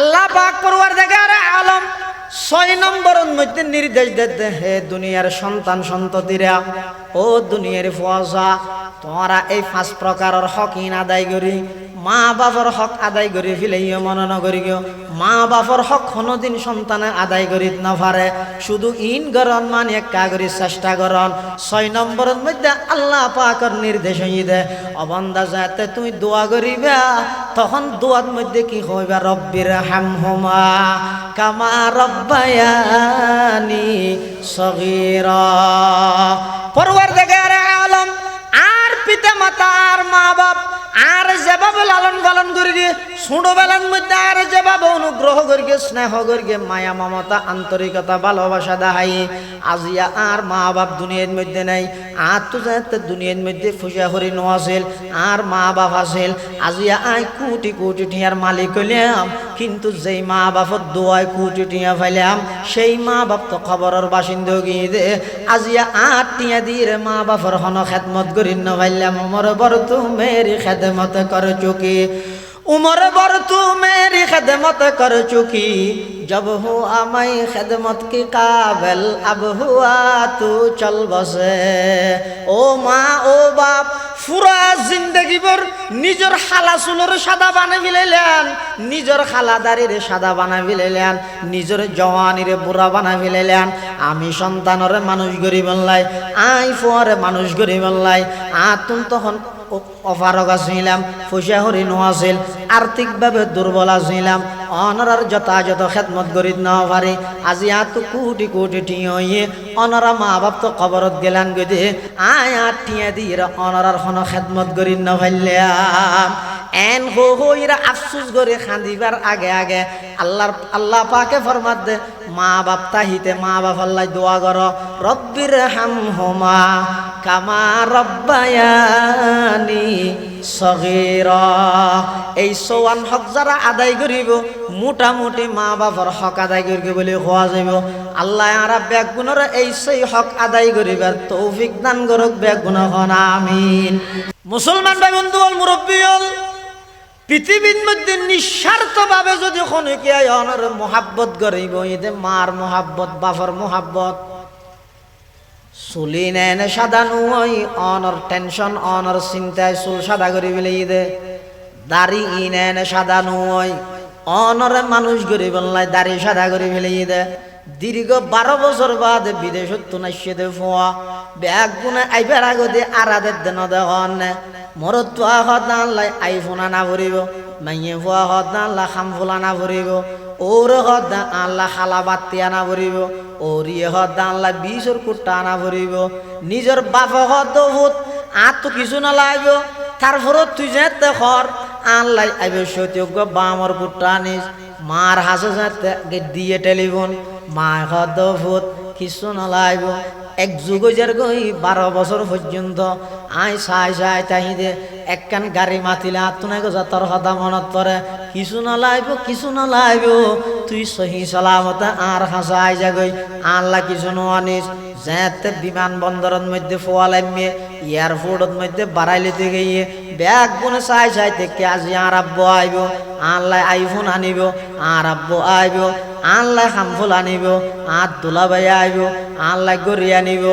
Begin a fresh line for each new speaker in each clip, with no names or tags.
আল্লাহ পাক করবার দেখে আরে আলম ছয় নম্বর মধ্যে নির্দেশ দিতে হে দুনিয়ার সন্তান সন্ততিরা, ও দুনিয়ার ফুয়াশা তোমরা এই পাঁচ প্রকারের হক আদায় করি। মা বাবার হক আদায় করি ফেলেইও মনে নগরি মা বাবার হক কোনোদিন সন্তানে আদায় করি না পারে শুধু ইন গরন মানে একা করি চেষ্টা করন ছয় নম্বরের মধ্যে আল্লাহ পাকর নির্দেশ হই দে অবন্দা যাতে তুমি দোয়া করিবা, তখন দোয়ার মধ্যে কি হইবা? রব্বির হাম হোমা কামা রব্বায়ানি সগীরা। যেভাবে লালন পালন করি গে ছোটবেলার মধ্যে আর যেভাবে অনুগ্রহ করি গে স্নেহ করি গে মায়া, মমতা, আন্তরিকতা, ভালোবাসা দেখাই আজিয়া আর মা বাপ দুনিয়ার মধ্যে নাই আর তো যাতে দুনিয়ার মধ্যে ফুসা হরি নো আছিল, আর মা বাপ আছিল আজিয়া আই কোটি কোটি টিয়ার মালিক হইলাম, কিন্তু যেই মা বাপর দোয়ায় কোটি টিয়া ফাইলাম সেই মা বাপ তো খবরের বাসিন্দা গিয়ে দে আজিয়া আট টিয়া দিয়ে মা বাপর হন খেদমত করি ন ফাইলাম মোর বড় তুমি খেদমত কর চুকি উমর বর তু মেরি खदमत कर चुकी जब हो आमई खदमत की काबिल अब हुआ तू चल बसे ও মা ও বাপ পুরা জিন্দগি ভর নিজের খালা চুলের সাদা বানা ফেলাইলেন নিজের খালাদারির সাদা বানা ফেলাইলেন নিজের জওয়ানিরে বুড়া বানা ফেলাইলেন আমি সন্তানরে মানুষ গরিব লাই আই ফুয়ারে মানুষ গরিব লাই আতুন তখন অফারক আছিলাম পয়সা হরি আছিল আর্থিকভাবে দুর্বল আছিলাম অনরার যথাযথ খেদমত করি ন পারি আজি আত কোটি কোটি টিয়ে অনরা মা বাপ তো কবরত গেলান গদে। আয় আট টিয়া দিয়ে অনরার কোনো খেদমত করি ন পাইলাম এন হো হইরা আফসুস করে খান্দিবার আগে আগে আল্লাহর আল্লাহ পাকে ফরমাত দে মা বাপ তাহিতে মা বাপ আল্লাহ দোয়া কর, রব্বির হাম হোমা কামা রব্বায়ানি সগীরা। এই সোয়ান হক যারা আদায় করিব, মোটামুটি মা বাবার হক আদায় করিব বলে হওয়া যাইব। আল্লাহ আরা ব্যাগ গুণর এই সেই হক আদায় করিবার তৌফিক দান করক ব্যাগ গুণ হন, আমিন। মুসলমান ভাই বন্ধু মুরব্বী পৃথিবীর মধ্যে নিঃস্বার্থ ভাবে যদি খনিকে অনর মোহাব্বত করিব, এতে মার মোহাব্বত বাফর মোহাব্বত। চুলি নেনে সাদা নুই অনর টেনশন, অনর চিন্তায় চুল সাদা করি বলে দে দাড়ি ই নেনে সাদা নুই অনরে মানুষ গরি বললাই দাড়ি সাদা করি ফেলে দে দীর্ঘ বারো বছর বাদ বিদেশত তো নাইসে দে ফোয়া। ব্যাগ গুনে আইবার আগতে আরাদের দেন দেখন মরত তো হত আল্লাহ আইফোন আনা ভরিব। মাইয়ে ফুয়া হত আল্লাহ খাম ফুলা না ভরিব। ওর হত আল্লাহ খালা বাত্তি আনা ভরিব। ওরিয়ে হত আল্লাহ বিষর কুট্টা আনা ভরিব। নিজের বাপ হত ভূত, আর কিছু না লাগব। তারপরও তুই যেতে খর আল্লাহ আইবে সত্যজ্ঞ বামর কুট্টা আনিস মার হাসে যেতে দিয়ে টেলিফোন। মা হত ভূত, কিছু না লাগব এক একখান গাড়ি মাতিলে কথা মনত কিছু নলাইব কিছু নলাইব, তুই সহি সালামতে আর হাসাই যাগই আল্লাহ কিছু আনিস যেতে বিমান বন্দরের মধ্যে ফোয়ালাইমে এয়ারপোর্টের মধ্যে বাড়াইলিতে গিয়ে। ব্যাগ গুনে চাই চাই থেকে আজি আর আব্বু আইব আল্লাহ আইফোন আনিব আর আব্বু আইব। আল্লাহ হামফুল আনিব আর বাইয়া আইব, আল্লাহ গড়ি আনিব।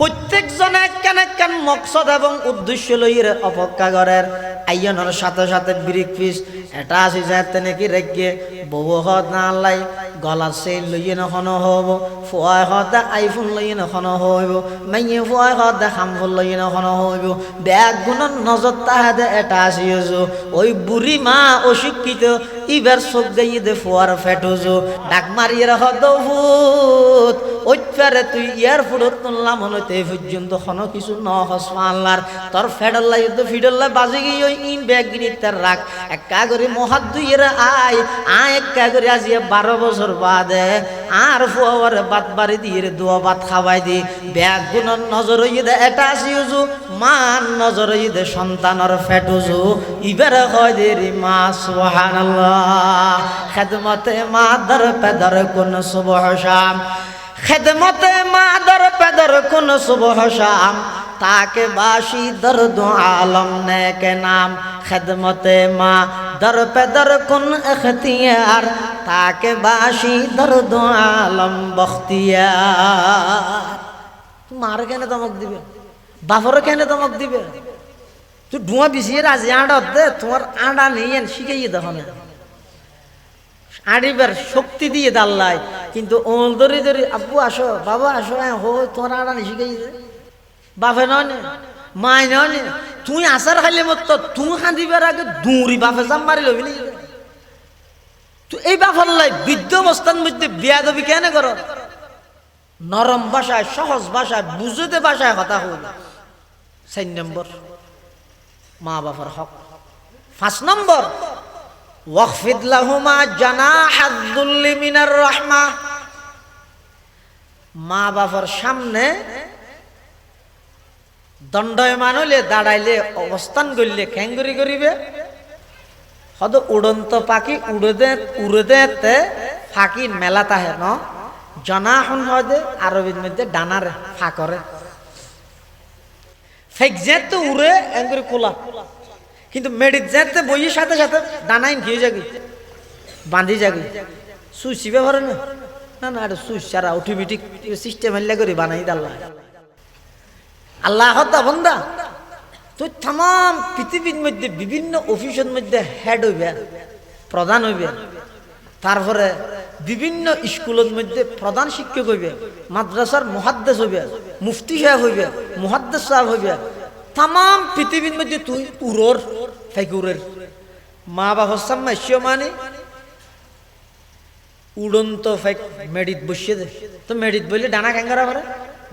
প্রত্যেকজনে কেন কেন মকসদ এবং উদ্দেশ্য লইয়ের অপেক্ষা করের আইয়নের সাথে সাথে ব্রিক পিস, এটা আছে যাতে নাকি রেখে বহু হত না আল্লাহ? গলার সেই লইয়ে নখন হব ফুয়াই হতে আইফোন লইয়ে নখন হইব মাইয়ে ফুয়াই হতে হামফোন লইয়ে নখন হইব ব্যাগ গুণন নজর তাহাদে এটা আসিয়েছ ওই বুড়ি মা অশিক্ষিত ইবার চোখ গাইয়ে দে ফুয়ার ফেটোজো ডাক মারিয়ে রাখ দভূত ওই ফেরে তুই এয়ারপোর্টত তুললাম হতে পর্যন্ত কোনো কিছু ন হসমাল্লার তোর ফেডল্লা তো ফিডল্লা বাজে গিয়ে ওই ইন ব্যাগ তার রাখ একা করে মহাত দুইয়ের আয় আয় একা করে আজিয়ে বারো বছর বাদে। আর ফুয়ার বাত বাড়ি দিয়ে দোয়া ভাত খাওয়াই দি। ব্যাগ গুণর নজর হইয়ে দে, এটা আসিউজু মান নজর হইয়ে দে, সন্তানর ফেটুজু ইবারে হয় দে রে মা, সুবহানাল্লাহ। খেদমতে মা দর পেদর কোন সুবহ শাম। খেদমতে মা দর পেদর কোন সুবহ শাম, তাকে বাসি দর্দ আলম নে কে নাম। খেদমতে মা দর পে দর কুন এখতিয়ার, তাকে বাসি দর্দ আলম বখতিয়ার। মার কেন দমক দিবে? বাপর কেন দমক দিবে? তুই ধোঁয়া বিছিয়ে রাজি আড়া দে তোমার আড়া নেই শিখাইয়ে দেখো না আড়িবার শক্তি দিয়ে দাল্লাই কিন্তু ওল ধরে ধরে, আব্বু আসো, বাবা আসো হ্যাঁ হো তোমার আড়া নেই শিখাইয়ে দে বাপে নয় মায় নয় তুই আসার খাইলে মত তুই খাঁদিবার আগে দৌড়ি বাপে জাম মারি লবি তুই এই বাপর লাই বৃদ্ধ অবস্থার মধ্যে বিয়া দবি কেন কর? নরম ভাষায়, সহজ ভাষায়, বুঝতে ভাষায় কথা হল চার নম্বর, মা বাবার হক। পাঁচ নম্বর লাহুমা মা বাবার সামনে দণ্ডয়মান হইলে দাঁড়াইলে অবস্থান করলে খ্যাঙ্গুরি করিবে। হয়তো উড়ন্ত পাখি উড়ে উড়েতে ফাঁকি মেলা তাহে ন। জনা হন হয়তো আরবির মধ্যে ডানারে ফাঁকরে ফেক যেতে উড়ে, এঙ্গুরি খোলা কিন্তু মেডিত যেতে বইয়ের সাথে সাথে ডানাইন খেয়ে যাবি বাঁধি যাবি। সুইচি ব্যবহার না? না না এটা সুইচ ছাড়া অটোমেটিক সিস্টেম হল্লা করে বানাই দাল্লা আল্লাহ হত্যা বন্দা, তুই তাম পৃথিবীর মধ্যে, বিভিন্ন অফিসের মধ্যে হেড হইবে, প্রধান হইবে। তারপরে বিভিন্ন স্কুলের মধ্যে প্রধান শিক্ষক হইবে, মাদ্রাসার মহাদ্দেশ হইবে, মুফতি সাহেব হইবে, মহাদ্দেশ সাহেব হইবে। তাম পৃথিবীর মধ্যে তুই উড়োর ফেকুরের মা বাবার সামনে মানে উড়ন্ত ফেক মেডিত বসিয়ে দে। তো মেডিত বললে ডানা ক্যাঙ্গারা পারে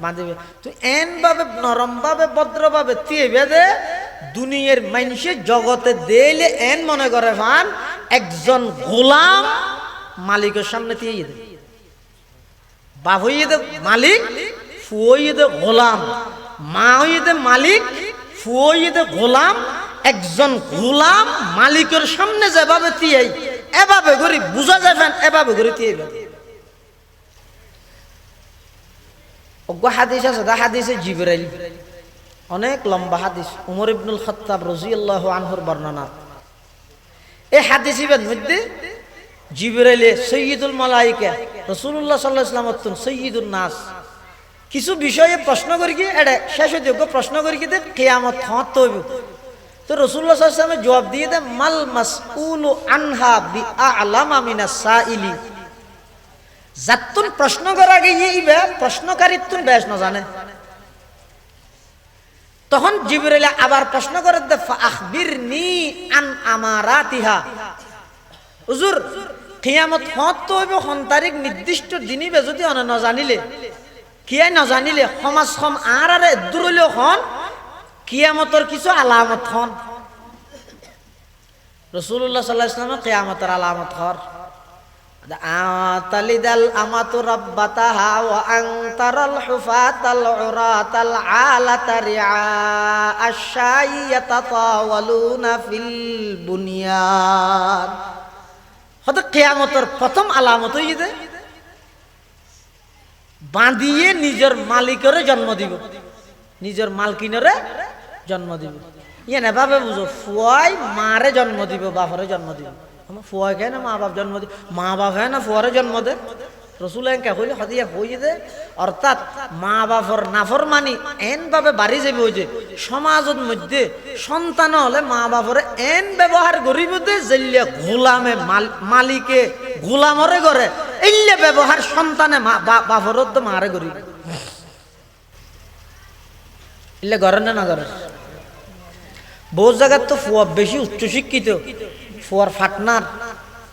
বাঁধিবে তুই এন ভাবে, নরম ভাবে, ভদ্র ভাবে তিয়ে দে, দুনিয়ার মানুষের জগতে দেলে এন মনে করে ফান, একজন গোলাম মালিকের সামনে দিয়ে দে। বাপ হইয়ে দে মালিক, ফুয়ে দে গোলাম। মা হইয়ে দে মালিক, ফুয়ে দে গোলাম একজন গোলাম মালিকের সামনে যেভাবে তিয়াই, এভাবে করি বুঝা যাবেন এভাবে করে দিয়ে অজ্ঞ হাদিস আছে, দা হাদিসে জিবরাইল। অনেক লম্বা হাদিস, উমর ইবনুল খত্তাব রাজিয়াল্লাহু আনহুর বর্ণনা। এই হাদিস ইবের মধ্যে জিবরাইলে সৈয়দুল মালাইকা, রাসূলুল্লাহ সাল্লাল্লাহু আলাইহি ওয়াসাল্লাম সৈয়দুল নাস। কিছু বিষয়ে প্রশ্ন করি কি এটা শেষ হইতে প্রশ্ন করি কি কিয়ামত হত হইব। তো রসুল্লাহ সাল্লামে জবাব দিয়ে দে মাল মাসউলু আনহা বি আলামা মিনাস সাইলি? যাতুন প্রশ্ন করা গিয়ে ইবে প্রশ্নকারী তুন বেশ না জানে। তখন জিবরাইল আবার প্রশ্ন করে দে আখবিরনি আন আমারাতিহা? হুজুর, কিয়ামত হত হইব হন তারিখ নির্দিষ্ট দিনই যদি অনে ন জানিলে। কিয়াই ন জানিলে সমাজ সম আর আর দূর হইলেও হন কিয়ামতর কিছু আলামত হন। রসুল্লাহ সাল্লাহ ইসলামের কিয়ামতের আলামত হর। আতালিদাল আমাতু রাব্বাতাহা ওয়া আনতারাল হুফাতাল উরাতাল আলাতা রিআ আশাই ইয়াতাতাওয়ালুনা ফিল বুনিয়ান হয়তো কিয়ামতের প্রথম আলামত হই যে বাঁধিয়ে নিজের মালিকের জন্ম দিব। নিজের মালকিনরে জন্ম দিব। ইয়ে না ভাবে বুঝো, ফুয়াই মারে জন্ম দিব, বাপরে জন্ম দিব। আমার না, মা বাপ জন্ম দিব মা বাপ হয় না, ফুয়ারে জন্ম দে। রসুল এনকা হইলে হদিয়া হই দে? অর্থাৎ মা বাপর নাফর মানি এন ভাবে বাড়ি যাবে ওই যে সমাজের মধ্যে সন্তান হলে মা বাপরে এন ব্যবহার করিব দে যেলে গোলামে মালিকে গোলামরে করে, এইলে ব্যবহার সন্তানে বাপরত তো মারে করিব। এলে ঘরে না ঘরে? বহু জায়গার তো ফুয়া, বেশি উচ্চশিক্ষিত। ফুয়ার ফাটনার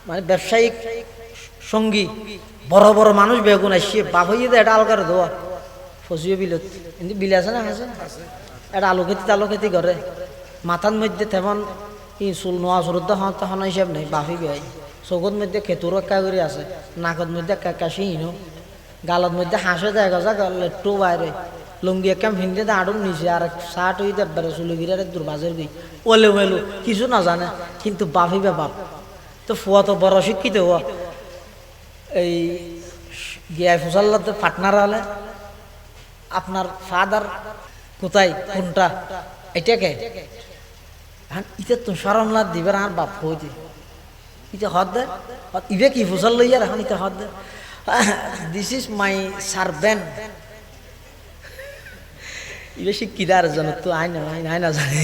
মানে ব্যবসায়িক সঙ্গী, বড় বড় মানুষ বেগুন আসছে। বাপ হইয়ে এটা আলগার ধোয়া। ফসিও বিলত। কিন্তু বিল আছে না, আছে? এটা আলু খেতি আলু খেতি করে মাথার মধ্যে তেমন ই চুল নোয়া চুরত হন তখন হিসাব নেই বাফি বেয়াই চকুর মধ্যে খেতুর একা করে আছে, নাকত মধ্যে কাশি হিনো গালত মধ্যে হাঁসে যায় গজা লেট্টু বাইরে লুঙ্গি একাম হিন্দি আড়ুন নিচে আর শার্ট হইতে বেড়ে চুলগিরার দুর্বাজের গই ওলে ওয়েলু কিছু না জানে কিন্তু বা বাপ। তো ফুয়া তো বড় শিক্ষিত হওয়া এই গিয়াই ফুসাল্লাতে পার্টনার হলে আপনার ফাদার কোথায় কোনটা এটাকে ইটা তো সরমলা দিবেন আর বাপ হইতে ইটা হদ দে। ইবে কি ফুসল লইয়া এখন ইটা হদ দে। দিস ইজ মাই সার্ভেন্ট শিক্ষিতার জন তো না না না জানি।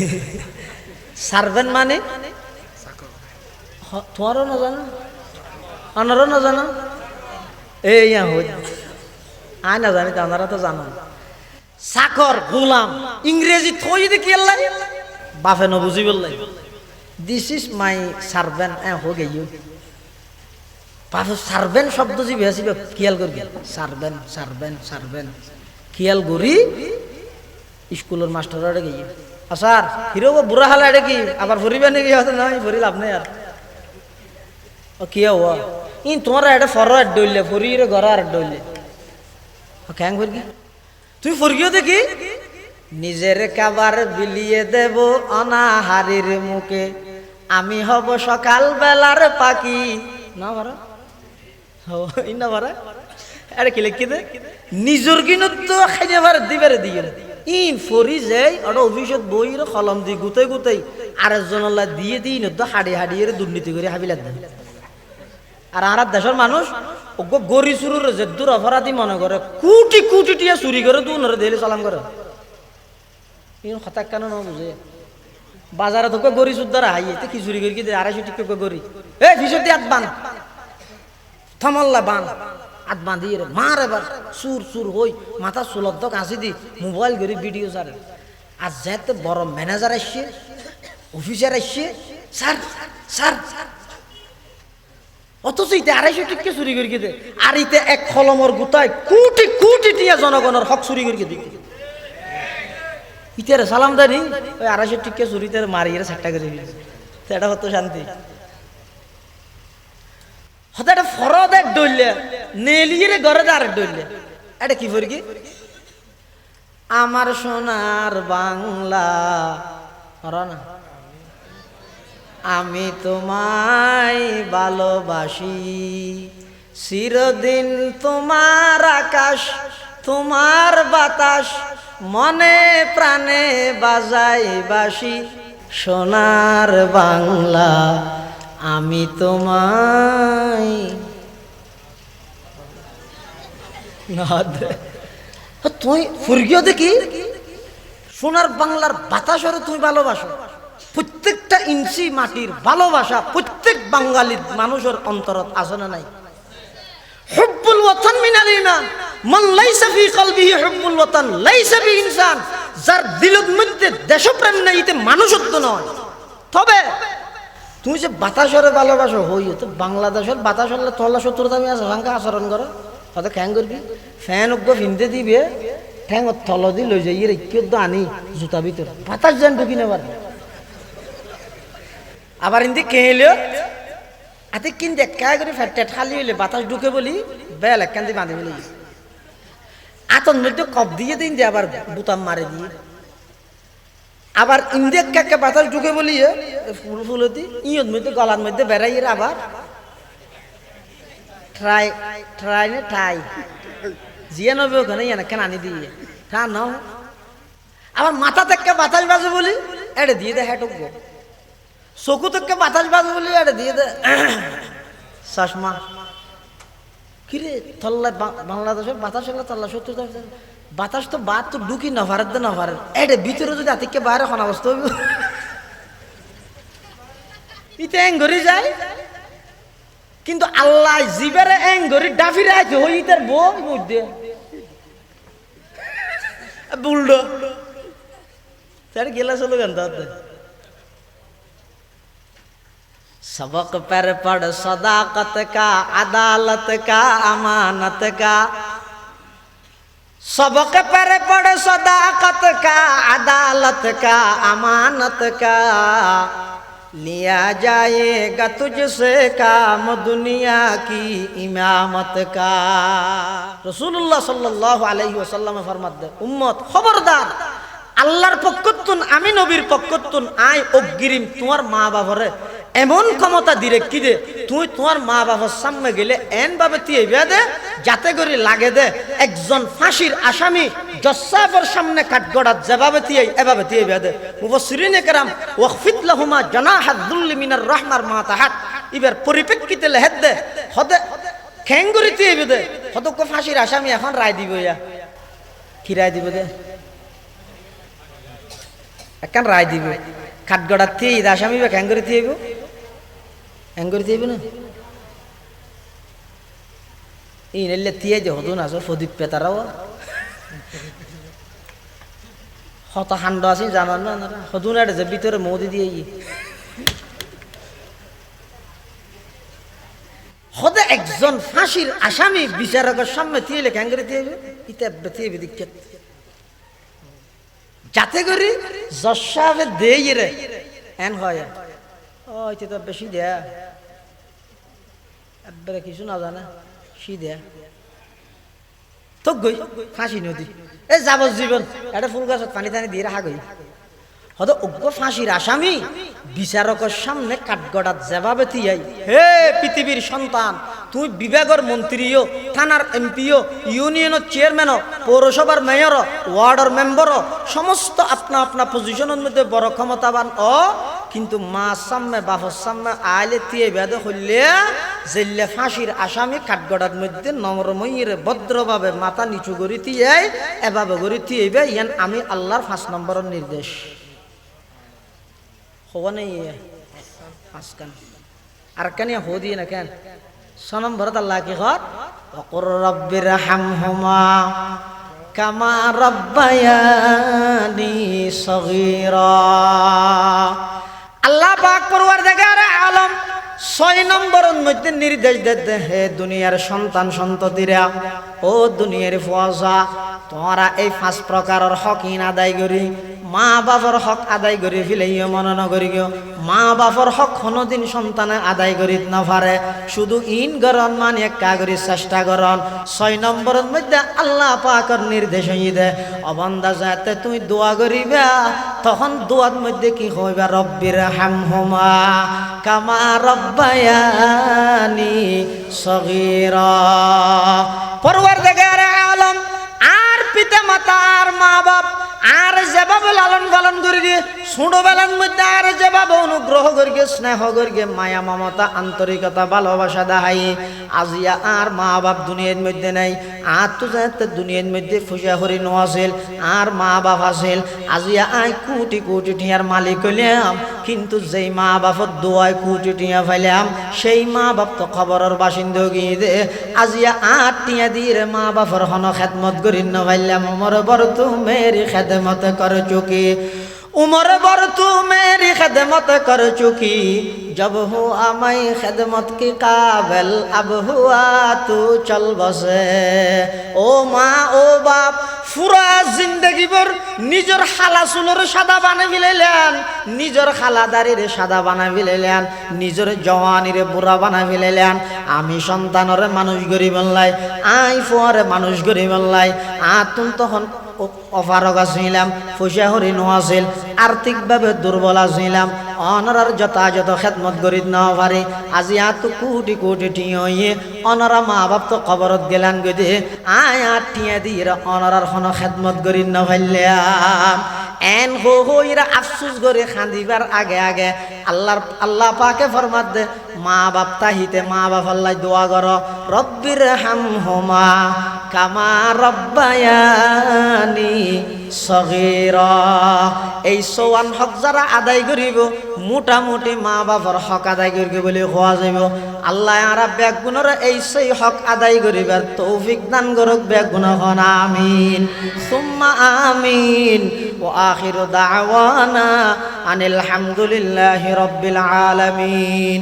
মানে? তোমারও না জানো আনারও না জানো এই আই না তো তো জানো। চাকর গোলাম, ইংরেজি থই দেখি আল্লাহ। বাফে নবুঝি বললাই দিস ইজ মাই সার্ভেন্ট এ, হো গেই বাফে শব্দ যে বেশি খেয়াল করবি সার্ভেন্ট সার্ভেন্ট সার্ভেন্ট খেয়াল করি? স্কুলের মাস্টার আড়ে গিয়ে আসার হিরো বুড়া হালা আড়ে কি? আবার ভরিবে নাকি? হয়তো নয় ভরি লাভ নেই আর। কি হওয়া ইন তোমার এটা ফর আড ডইলে ফরির ঘর আর ডইলে। ক্যাং ভরি তুই ফরগিও দেখি? নিজের কাবার বিলিয়ে দেব অনাহারির মুখে। আমি হব সকাল বেলার পাখি। না ভাড়া ই না ভাড়া আরে কি লিখি দে? নিজর কিনত তো খাইয়ে ভাড়া দিবারে দিয়ে। ইন ফরি যাই ওটা অফিসত বই রে কলম দি গুতাই গুতাই আরেকজন দিয়ে দিই ন তো হাড়ি হাড়িয়ে দুর্নীতি করে হাবিলাত দেয়। আর আর দেশের মানুষ, ওগো গরি চুরুর যে দূর অপরাধী মনে করে, কোটি কোটি টিয়া চুরি করে দু নরে দিলে সালাম করে হঠাৎ কেন ন বুঝে বাজারে তোকে গরি সুদ্ধারা হাই, এতে কি চুরি করি কি আড়াইশো টিকে গরি। এ, ফিসতি আত বান। থামাল্লা বান। আত বাঁধি রে মার এবার। সুর সুর হই। মাথা সুলদ্ধ কাঁচি দি। মোবাইল করে ভিডিও সারে আর যেতে বড় ম্যানেজার আসছে অফিসার আসছে স্যার স্যার। অথচ ইতে আড়াইশো টিকে চুরি করি দে আর ইতে এক কলমর গুতায় কোটি কোটি টিয়া জনগণের হক চুরি করি দিকে ইতারে সালাম দানি। ওই আড়াইশো টিকে চুরিতে মারিয়ে সাতটা করে দিয়েছে এটা হতো শান্তি। হতে একটা ফরদ এক ডইলে নেলিয়ে ঘরে আর ডইলে এটা কি কি? আমার সোনার বাংলা। না। আমি তোমায় ভালোবাসি। চিরদিন তোমার আকাশ, তোমার বাতাস, মনে প্রাণে বাজাই বাসি। সোনার বাংলা, আমি তোমায় না। তুই ফুরগিও দেখি? সোনার বাংলার বাতাসরে তুমি ভালোবাসো। প্রত্যেকটা ইঞ্চি মাটির ভালোবাসা প্রত্যেক বাঙালির মানুষের অন্তরত আছে না নাই? হুব্বুল ওয়াতান মিনাল ঈমান। মান লাইসা ফি কলবিহি হুব্বুল ওয়াতান, লাইসা বি ইনসান। যার দিলের মধ্যে দেশপ্রেম নাই, এতে মানুষত্ব নয়। তবে তুমি যে বাতাসরে ভালোবাসো হই তো বাংলাদেশের বাতাস হলে তল্লা শত্রুতা আমি আছে আচরণ করো। হয়তো খ্যাং করবি? ফ্যান উগ্র ফিনতে দিবে, ঠ্যাং তল দি লই যাই রেখে তো আনি জুতা ভিতর বাতাস যেন ঢুকি নেবার। আবার ইন্দি কেঁলে আতে কিন দেখা করে ফ্যাট খালি হইলে বাতাস ঢুকে বলি, বেল একখান দিয়ে বাঁধে বলি। আতন মধ্যে কপ দিয়ে দিন যে আবার বুতাম মারে দিয়ে। আবার ইন্দিয়া কাকে বাতাস ঢুকে বলি ফুল ফুলতি ইয়ত মধ্যে গলার মধ্যে বেড়াই আবার ট্রাই ট্রাই না ট্রাই জিয়ে নবে ওখানে ইয়ে কেন আনি দিয়ে তা নাও আবার মাথা থেকে বাতাস বাজে বলি এটা দিয়ে দে হ্যাঁ চকু থেকে বাতাস বাজে বলি এটা দিয়ে দে চশমা কিরে থল্লা বাংলাদেশের বাতাস হলে থল্লা সত্তর বাতাস তো বাদ তো ঢুকি না ভারত দে না ভারত এটা ভিতরে যদি আতিকে বাইরে খানা অবস্থা হইব ইতে ঘরে যায় কিন্তু আল্লাহ জিবেরে এং ঘরে ডাফিরে আছে হই ইতার বউ মধ্যে বুলডো তার গেলা চলো গান তাতে सबक पर पढ़ सदाकत का अदालत का अमानत का सबक पर पढ़ सदाकत का अदालत का अमानत का लिया जाएगा तुझसे काम दुनिया की इमामत का रसूलुल्लाह सल्लल्लाहु अलैहि वसल्लम फरमात दे उम्मत खबरदार আল্লাহর পক্ষতুন আমি নবীর পক্ষতুন আয় অগ্রিম তোমার মা বাবারে এমন ক্ষমতা দিরে কি দে? তুই তোমার মা বাবার সামনে গেলে এন ভাবে তুই দে, যাতে করে লাগে দে, একজন ফাঁসির আসামি জসাফের সামনে কাঠগড়াত যেভাবে তুই এভাবে তুই দে। মুবসিরিনে কেরাম ওয়াকফিত লাহুমা জানাহাদ দুল্লি মিনার রহমার মা তাহাত এবার পরিপ্রেক্ষিতে লেহেদ দে, হদে, খেঙ্গুরি তুই দে। হদক ফাঁসির আসামি এখন রায় দিব ইয়া। কি রায় দিব দে? একখান রায় দিব। কাঠগড়ার থেকে ঈদ আসামি বা খেঙ্গুরি তুই হ্যাঙ্গুরি তুই না এই নেলে তিয়ে যে হদুন আছো ফদীপ পেতারাও হত হান্ড আছে জানার না হদুন আর যে ভিতরে মৌদি দিয়ে ই হদে একজন ফাঁসির আসামি বিচারকের সামনে তিয়ে ক্যাঙ্গরে দিয়ে ইতে দিয়ে দিকে যাতে করি জসাবে দেই রে এন হয় তো বেশি দেয়া। একবারে কিছু না জানা সি দেয়া ফাঁসি নদী। এ ফুল গাছত পানি টানি দিয়ে রাখা গই ফাঁসির আসামি বিচারকের সামনে কাঠগড়াত যেভাবে তিয়াই হে পৃথিবীর সন্তান, তুই বিভাগের মন্ত্রীও থানার এমপিও ইউনিয়নের চেয়ারম্যানও পৌরসভার মেয়র ওয়ার্ডের মেম্বর সমস্ত আপনা আপনা পজিশনের মধ্যে বড় ক্ষমতাবান। ও কিন্তু মা সামনে বাপর সামনে আইলে তিয়ে বেদ হইলে জেল্লে ফাঁসির আসামি কাঠগড়ার মধ্যে নমরময়ীর ভদ্রভাবে মাথা নিচু করি দিয়ে এভাবে করি তিয়েবে ইয়ান আমি আল্লাহর পাঁচ নম্বরের নির্দেশ। হব নেই পাঁচ কান আর কেন হো দিয়ে না কেন? ছ নম্বরত আল্লাহ কি হর অকর রব্বির হাম হুমা কামা রব্বায়ানি সগীরা। আল্লাহ পাক পড়ুয়ার আরে আলম ছয় নম্বর মধ্যে নির্দেশ দিতে হে দুনিয়ার সন্তান সন্ততিরা, ও দুনিয়ার ফুয়াশা তোমরা এই পাঁচ প্রকারের হক ইন আদায় করি মা বাবার হক আদায় করি ফিলাইও মনন গিয়ে মা বাবার হক কোনোদিন সন্তানে আদায় করি না পারে। শুধু ইন গরন মানে একা চেষ্টা করন ছয় নম্বরের মধ্যে আল্লাহ পাকর নির্দেশ দে অবন্দা যাতে তুই দোয়া করিবা, তখন দোয়ার মধ্যে কি হইবা? রব্বির হাম হুমা কামা রব্বায়ানি সগীরা। পরওয়ার দেখে আলম, আর পিতা মাতা, আর মা বাপ আর যেভাবে লালন পালন করি ছোটবেলার মধ্যে আর যেভাবে অনুগ্রহ করি গে স্নেহ করি গে মায়া, মমতা, আন্তরিকতা, ভালোবাসা দেখাই। আজিয়া আর মা বাপ দুনিয়ার মধ্যে নাই। আর তো যাতে দুনিয়ার মধ্যে ফুসা হরি নো আর মা বাপ আছিল। আজিয়া আই কোটি কোটি টিয়ার মালিক হইলাম, কিন্তু যেই মা বাপর দোয়ায় কোটি টিয়া ফাইলাম, সেই মা বাপ তো খবরের বাসিন্দা গিয়ে দে। আজিয়া আট টিয়া দিয়ে মা বাপর হন খেদমত করি ন ফাইলাম মর বর তু খেদমত কর চুকি। উমর বর তু খেদমত কর চুকি, জব হু আমাই খেদমত কি কাবেল, আব হুয়া তু চল বসে। ও মা, ও বাপ, ফুরা জিন্দগি ভর নিজের খালা চুলোর সাদা বানা ফেলাইলেন নিজের খালা দাড়ির সাদা বানা ফেলাইলেন নিজের জওয়ানিরে বুড়া বানা ফেলাইলেন আমি সন্তানরে মানুষ গরি বললাই আই ফুয়ারে মানুষ গরি বললাই আতুন তখন অফারক আসিলাম পয়সা হরি আছিল আর্থিকভাবে দুর্বল আসিলাম অনরার যথাযথ খেদমত করি ন পারি আজি আত কোটি কোটি টিয়ে অনরা মা বাপ তো কবরত গেলান গদে আয় আর টিয়া দিয়ে অনরার খন খেদমত করি ন পাইলাম এন হো হো ইরা আফসুস করে খান্দিবার আগে আগে আল্লাহর আল্লাহ পাকে ফরমাত দে মা বাপ তাহিতে মা বাপ আল্লাহ দোয়া কর, রব্বির হাম হোমা কামা রব্বায়ানি সগীরা। এই সোয়ান হক যারা আদায় করিব, মোটামুটি মা বাবার হক আদায় করিব বলে হওয়া যাইব। আল্লাহ আরা ব্যাগুণর এই সেই হক আদায় করিবার তৌফিক দান করক ব্যাগুণ হন, আমিন। সুম্মা আমিন। ও আখির দাওয়ানা আনিল হামদুলিল্লাহি রব্বিল আলামিন।